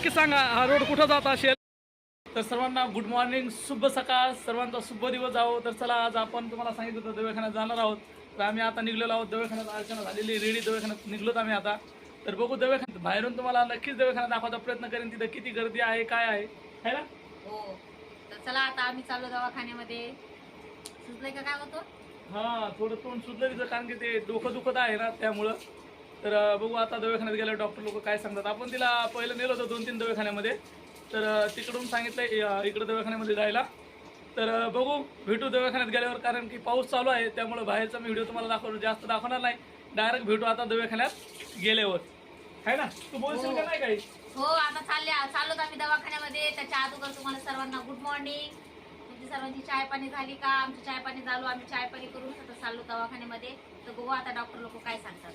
नक्की सांगा हा रोड कुठं जात असेल? तर सर्वांना गुड मॉर्निंग शुभ सकाळ सर्वांचा शुभ दिवस जावो. तर चला आज आपण तुम्हाला सांगितलं होतं दवाखान्यात जाणार आहोत. तर आम्ही आता निघलेलो आहोत दवाखान्यात अर्चना झालेली रेडी दवाखान्यात निघलोत आम्ही आता. तर बघू दवाखान्यात बाहेरून तुम्हाला नक्कीच दवाखान्यात दाखवायचा प्रयत्न करेन. तिथं किती गर्दी आहे काय आहे है ना? हो. तर चला आता आम्ही चाललो दवाखान्यामध्ये. सुचलंय का काय होतो? हा थोडं तोंड सुधलं तिचं कारण की ते डोकं दुखत आहे ना त्यामुळं. तर बघू आता दवाखान्यात गेल्यावर डॉक्टर लोक काय सांगतात. आपण तिला पहिलं नेलं होतं दोन तीन दवाखान्यामध्ये. तर तिकडून सांगितलं इकडं दवाखान्यामध्ये जायला. तर बघू भेटू दवाखान्यात गेल्यावर कारण की पाऊस चालू आहे त्यामुळे बाहेरचा मी व्हिडिओ तुम्हाला दाखवतो जास्त दाखवणार नाही. डायरेक्ट भेटू आता दवाखान्यात गेल्यावर. आहे ना? तू बोलशील का नाही काही? हो आता चालले चाललो आम्ही दवाखान्यामध्ये. त्याच्या अगोदर तुम्हाला सर्वांना गुड मॉर्निंग तुमची सर्वांची चाय पाणी झाली का? आमची चाय पाणी झालो आम्ही चाय पाणी करून आता चाललो दवाखान्यामध्ये. तर बघू आता डॉक्टर लोक काय सांगतात.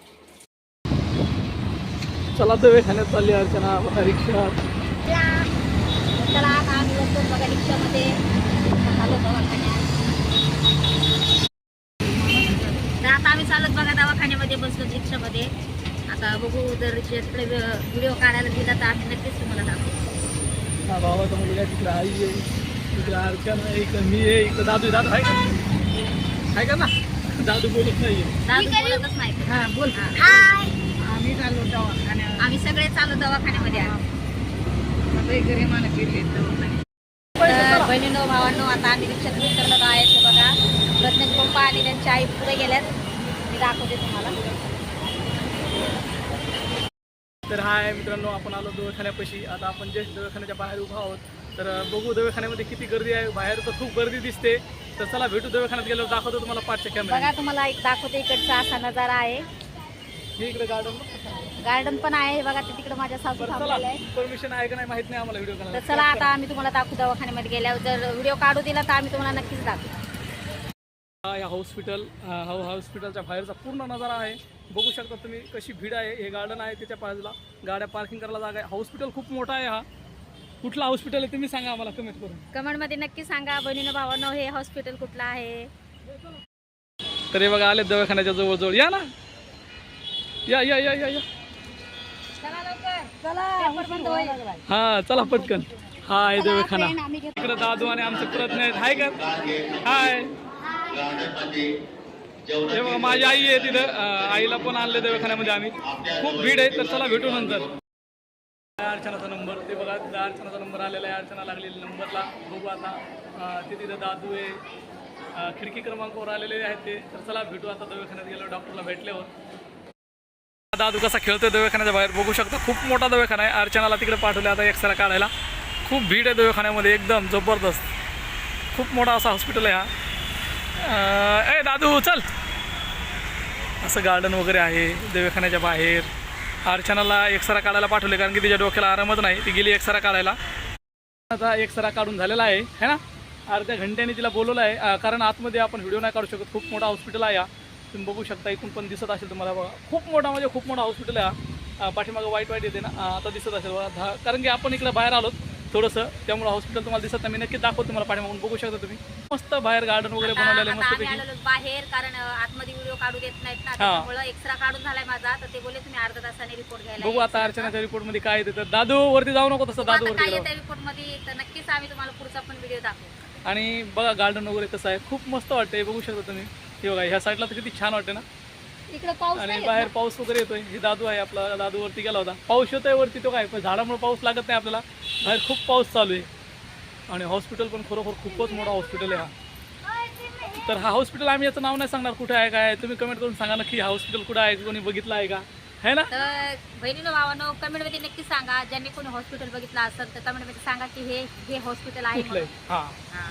चला दवाखान्यात चालली अर्चना रिक्षा. चला आता आम्ही बसतो बघा रिक्षामध्ये. दवाखान्यात. आता आम्ही चालत बघा दवाखान्यामध्ये बसलो रिक्षामध्ये. आता बघू जर तिकडे व्हिडिओ काढायला दिला तर आम्ही नक्कीच तुम्हाला दाखवू. हा भावाचा मुलगा तिकडे आई आहे. अर्चना इकडे मी आहे इकडे दादू. दादू आहे का? आहे का ना? दादू बोलत नाही दादू बोलतच नाही. हा बोल. हा. आम्ही चाललो दवाखान्यात आम्ही सगळे चालू दवाखान्यामध्ये आहे. सगळे गरिबाने गेले दवाखान्यात. तर बहिणीनो भावांनो आता आम्ही रिक्षात उतरलो आहे ते बघा. प्रत्येक पप्पा आणि त्यांची आई पुढे गेल्यात. मी दाखवते तुम्हाला. तर हाय मित्रांनो आपण आलो दवाखान्यापाशी. आता आपण जस्ट दवाखान्याच्या बाहेर उभा आहोत. तर बघू दवाखान्यामध्ये किती गर्दी आहे. बाहेर तर खूप गर्दी दिसते. तर चला भेटू दवाखान्यात गेल्यावर. दाखवतो तुम्हाला पाचच्या कॅमेरा बघा तुम्हाला एक दाखवते इकडचा असा नजारा आहे. हे इकडे गार्डन गार्डन पण आहे बघा ते तिकडे माझ्या सासू थांबलेलं आहे परमिशन आहे का नाही माहीत नाही आम्हाला व्हिडिओ तर चला आता आम्ही तुम्हाला दाखवू दवाखान्यामध्ये गेल्यावर. जर व्हिडिओ काढू दिला तर आम्ही तुम्हाला नक्कीच दाखवू. हा या हॉस्पिटल हा हॉस्पिटलच्या बाहेरचा पूर्ण नजारा आहे. बघू शकता तुम्ही कशी भीड आहे. हे गार्डन आहे त्याच्या बाजूला. गाड्या पार्किंग करायला जागा आहे. हॉस्पिटल खूप मोठा आहे हा. कुठला हॉस्पिटल आहे तुम्ही सांगा आम्हाला कमेंट करून. कमेंटमध्ये नक्की सांगा बहिणीनं भावानं हे हॉस्पिटल कुठलं आहे? तर हे बघा आले दवाखान्याच्या जवळजवळ. या ना. या या या या या. हा चला पटकन. हा आहे दवाखाना. फ्रेंड, आम्ही घेतो. इकडे दादू आणि आमचे प्रयत्न आहेत हाय का? हाय. हे बघा माझी आई आहे तिथं. आईला पण आणले दवाखान्यामध्ये आम्ही. खूप भीड आहे तर चला भेटू नंतर. अर्चनाचा नंबर ते बघा तिथं अर्चनाचा नंबर आलेला आहे. अर्चना लागलेली नंबरला. बघू आता ते तिथं दादू आहे. खिडकी क्रमांकावर आलेले आहेत ते. तर चला भेटू आता दवाखान्यात गेलो डॉक्टरला भेटल्यावर. दादू कसा खेळतोय दवाखान्याच्या बाहेर बघू शकता. खूप मोठा दवाखाना आहे. अर्चनाला तिकडे पाठवले आता एक्सरा काढायला. खूप भीड आहे दवाखान्यामध्ये. एकदम जबरदस्त. खूप मोठा असा हॉस्पिटल आहे हा. ए दादू चल. असं गार्डन वगैरे आहे दवाखान्याच्या बाहेर. अर्चनाला एक्सरा काढायला पाठवले कारण की तिच्या डोक्याला आरामच नाही. ती गेली एक्सरा काढायला. आता एक्सरा काढून झालेला आहे है ना? अर्ध्या घंट्याने तिला बोलवलं आहे. कारण आतमध्ये आपण व्हिडिओ नाही काढू शकत. खूप मोठा हॉस्पिटल आहे हा. तुम्ही बघू शकता इकडून पण दिसत असेल तुम्हाला बघा. खूप मोठा म्हणजे खूप मोठा हॉस्पिटल आहे पाठीमागं वाईट वाईट येते ना. आता दिसत असेल बघा. धा- कारण की आपण इकडे बाहेर आलोत थोडंसं त्यामुळे हॉस्पिटल तुम्हाला दिसत नाही. मी नक्की दाखवतो तुम्हाला पाठीमागून. बघू शकता तुम्ही. मस्त बाहेर गार्डन वगैरे बनवलेलं आलेलो बाहेर कारण आतमध्ये व्हिडिओ काढू देत नाहीत ना. त्यामुळे एक्स्ट्रा काढून झालाय माझा. तर ते बोलले तुम्ही अर्धा तासाने रिपोर्ट घ्यायला बघू आता अर्चनाच्या रिपोर्टमध्ये काय येते तर. दादू वरती जाऊ नको तसं. दादू काय वरती रिपोर्टमध्ये. तर नक्कीच आम्ही तुम्हाला पुढचा पण व्हिडिओ दाखवू. आणि बघा गार्डन वगैरे कसं आहे. खूप मस्त वाटतंय. बघू शकता तुम्ही. हे बघा ह्या साईडला तर किती छान वाटते ना? इकडे पाऊस आणि नाही बाहेर पाऊस वगैरे येतोय. हे दादू आहे आपला दादू वरती गेला होता. पाऊस येतोय वरती तो काय? पण झाडामुळे पाऊस लागत नाही आपल्याला. बाहेर खूप पाऊस चालू आहे. आणि हॉस्पिटल पण खरोखर खूपच मोठा हॉस्पिटल आहे हा. तर हा हॉस्पिटल आम्ही याचं नाव नाही सांगणार कुठे आहे काय तुम्ही कमेंट करून सांगा नक्की हा हॉस्पिटल कुठं आहे कोणी बघितलं आहे का? है ना? तर बहिणीनं भावानं कमेंटमध्ये नक्की सांगा. ज्यांनी कोणी हॉस्पिटल बघितलं असेल तर कमेंटमध्ये सांगा की हे हे हॉस्पिटल आहे कुठलं आहे? म्हणून. हां. हा.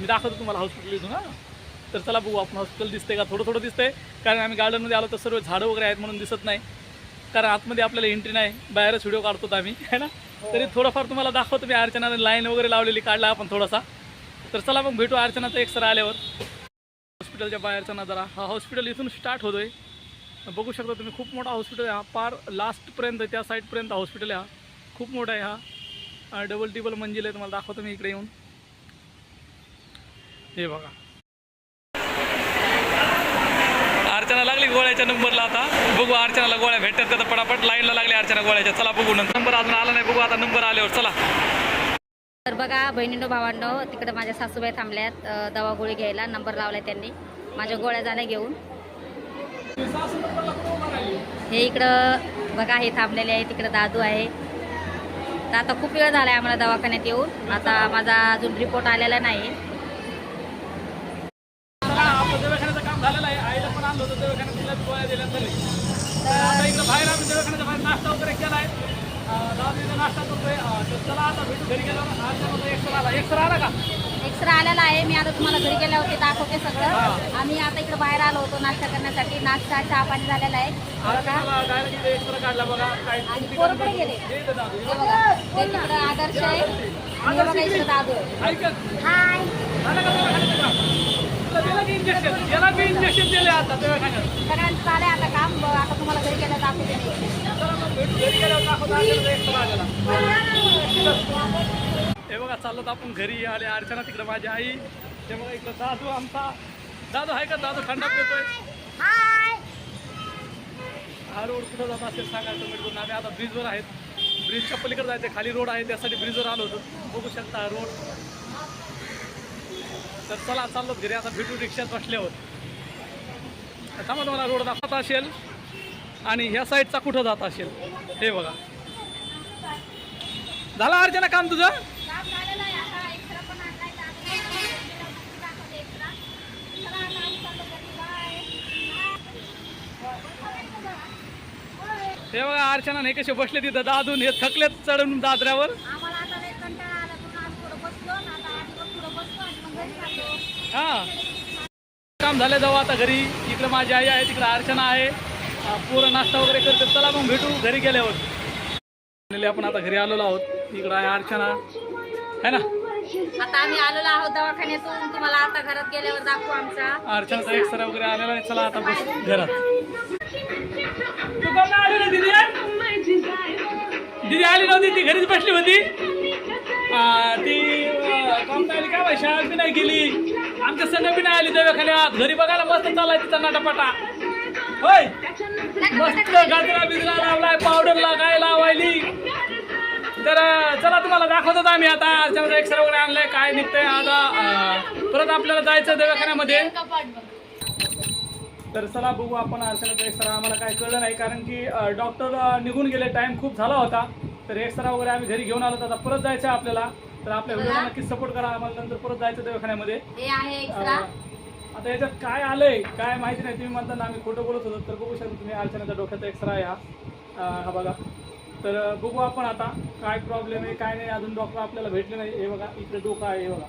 मी दाखवतो तुम्हाला हॉस्पिटल इथून हा. तर चला बघू आपण हॉस्पिटल दिसते का? थोडं थोडं दिसतंय. कारण आम्ही गार्डनमध्ये आलो तर सर्व झाडं वगैरे आहेत म्हणून दिसत नाही. कारण आतमध्ये आपल्याला एंट्री नाही. बाहेरच व्हिडिओ काढतो आम्ही है ना? तरी थोडंफार तुम्हाला दाखवतो मी अर्चनाने लाईन वगैरे लावलेली काढला आपण थोडासा. तर चला मग भेटू अर्चनाचा एक सर आल्यावर. हॉस्पिटलच्या बाहेरचा नजारा. हा हॉस्पिटल इथून स्टार्ट होतोय. बघू शकता तुम्ही खूप मोठा हॉस्पिटल आहे हा. पार लास्टपर्यंत त्या साईडपर्यंत हॉस्पिटल आहे हा. खूप मोठा आहे हा. डबल टिबल मंजिल आहे तुम्हाला दाखवतो मी इकडे येऊन. हे बघा अर्चना लागली गोळ्याच्या नंबरला आता. बघू अर्चनाला गोळ्या भेटतात का तर पटापट लाईनला लागली अर्चना गोळ्याच्या. चला बघू नंबर अजून आला नाही. बघू आता नंबर आल्यावर. चला. तर बघा बहिणींनो भावांनो तिकडे माझ्या सासूबाई थांबल्यात. दवा गोळी घ्यायला नंबर लावलाय त्यांनी. माझ्या गोळ्या जाण्या घेऊन. हे इकडं बघा हे थांबलेले आहे. तिकडं दादू आहे. तर आता खूप वेळ झाला आहे आम्हाला दवाखान्यात येऊन. आता माझा अजून रिपोर्ट आलेला नाही चला आपलं दवाखान्याचं काम झालेलं आहे आईला पण आणलं होतं दवाखान्यात बी गोळ्या दिल्या तरी. तर आता इकडं बाहेर आम्ही दवाखान्याच्या बाहेर नाश्ता वगैरे केला आहे नाश्ता करतोय. तर चला आता भेटू घरी गेलो अर्चनाचा एक्सरा आला. एक्सरा आला का? एक्सरा आलेला आहे. मी आता तुम्हाला घरी गेल्यावरती दाखवते सगळं. आम्ही आता इकडे बाहेर आलो होतो नाश्ता करण्यासाठी. नाश्ता चहा पाणी झालेला आहे. काढला बघा. आणि पोरं कुठे गेले? हे इथं दादू. बघा. ते तिकडं आदर्श आहे. बघा. इकडे दादू हाय. इंजेक्शन बी इंजेक्शन दिले आता दवाखान्यात. सगळ्यांचं झालंय आता काम बघ, आता तुम्हाला घरी गेल्या दाखवते मी. चला मग भेटू घरी गेल्यावर दाखवतो अर्चनाचा एक्सरा आलेला हे बघा चाललो तर आपण घरी आले अर्चना तिकडे माझी आई. ते बघा इकडं दादू आमचा. दादू आहे का दादू? थंडा पितोय हा रोड कुठं जात असेल सांगा कमेंट करून. आम्ही आता ब्रिजवर आहेत. ब्रिजच्या पलीकडे जायचं खाली रोड आहे त्यासाठी ब्रिजवर आलो होतो. बघू शकता रोड. तर चला चाललो घरी. आता भेटू रिक्षात बसल्यावर. तर थांबा तुम्हाला रोड दाखवत असेल. आणि ह्या साईडचा कुठं जात असेल? हे बघा. झाला अर्चना काम तुझं? हे बघा अर्चना हे कसे बसले तिथं. दादून हे थकलेत चढून दादऱ्यावर आम्हाला आता लय कंटाळा आला म्हणून आज थोडं बसलो ना आता आज पण थोडं बसलो आणि मग घरी चाललो हा. काम झालं जाऊ आता घरी. इकडे माझी आई आहे तिकडे अर्चना आहे. अं, पोरं नाश्ता वगैरे करते चला मग भेटू घरी गेल्यावर. आपण आता घरी आलेलो आहोत. इकडं आहे अर्चना. है ना? आता आम्ही आलेलो आहोत दवाखान्यातून. तुम्हाला आता घरात गेल्यावर दाखवू आमचा. अर्चनाचा एक्सरा वगैरे आलेला आहे. चला आता बस घरात. तू कोण आली ना दिदी दिदी आली नव्हती ती घरीच बसली होती. ती काय माहिती, शाळेत बी नाही गेली. आमच्या संघ बी नाही आली दवाखान्यात. घरी बघायला मस्त चाललाय तिचा नाटापाटा. होय? मस्त गाजरा बिजरा लावलाय पावडरला काय लावायली. तर चला तुम्हाला दाखवतो आम्ही आता. अर्चनाचा एक्सरा वगैरे आणलाय. काय निघतंय आता परत आपल्याला जायचं दवाखान्यामध्ये. तर चला बघू आपण अर्चनाचा एक्सरा आम्हाला काय कळलं नाही. कारण की डॉक्टर निघून गेले. टाइम खूप झाला होता. तर एक्सरा वगैरे आम्ही घरी घेऊन आलो. तर आता परत जायचं आपल्याला. तर आपल्या व्हिडिओला नक्कीच सपोर्ट करा. आम्हाला नंतर परत जायचं दवाखान्यामध्ये. हे आहे एक्स्ट्रा अं, आता याच्यात काय आलंय काय माहिती नाही. तुम्ही म्हणता ना आम्ही खोटं बोलत होतो. तर बघू शकता तुम्ही अर्चनाच्या डोक्याचा एक्सरा आहे हा. हा बघा. तर बघू आपण आता काय प्रॉब्लेम आहे काय नाही. अजून डॉक्टर आपल्याला भेटले नाही. हे बघा इकडे डोकं आहे हे बघा.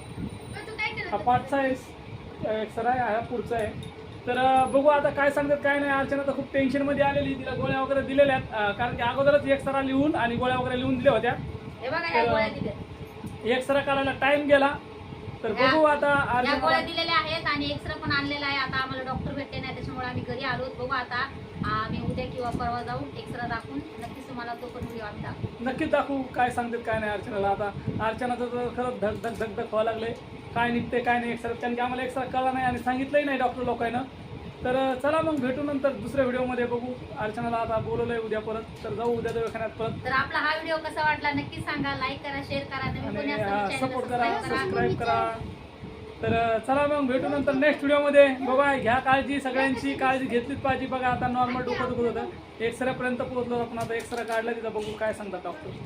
हा पाठचा आहे एक्सरा आहे हा पुढचा आहे. तर बघू आता काय सांगतात काय नाही. अर्चना तर खूप टेन्शनमध्ये आलेली तिला गोळ्या वगैरे दिलेल्या आहेत. कारण की अगोदरच एक्सरा लिहून आणि गोळ्या वगैरे लिहून दिल्या होत्या. एक्सरा काढायला टाइम गेला तर बघू आता या गोळ्या दिलेल्या आहेत आणि एक्स्ट्रा पण आणलेला आहे. आता आम्हाला डॉक्टर भेटले नाही त्याच्यामुळे आम्ही घरी आलो बघू आता आम्ही उद्या किंवा परवा जाऊन एक्स्ट्रा दाखवून नक्कीच तुम्हाला तो पण व्हिडिओ आम्ही दाखवू. नक्कीच दाखवू काय सांगतात काय नाही अर्चनाला. आता अर्चनाचं तर खरंच धक धक धक धक व्हावं लागले काय निघते काय नाही एक्सरा कारण की आम्हाला एक्सरा कळला नाही आणि सांगितलंही नाही डॉक्टर लोकांना. तर चला मग भेटू नंतर दुसऱ्या व्हिडिओमध्ये बघू. अर्चनाला आता बोलवलंय उद्या परत तर जाऊ उद्या दवाखान्यात परत. तर आपला हा व्हिडिओ कसा वाटला नक्की सांगा. लाईक करा शेअर करा. नवीन कोणी आणि सपोर्ट करा सबस्क्राईब करा सबस्क्राईब करा. तर चला मग भेटू नंतर नेक्स्ट व्हिडिओमध्ये. बघा घ्या काळजी. सगळ्यांची काळजी घेतलीच पाहिजे. बघा आता नॉर्मल डोकं दुखत होतं. एक्सरेपर्यंत पोहोचलो आपण. आता एक्सरे काढला तिथं बघू काय सांगतात डॉक्टर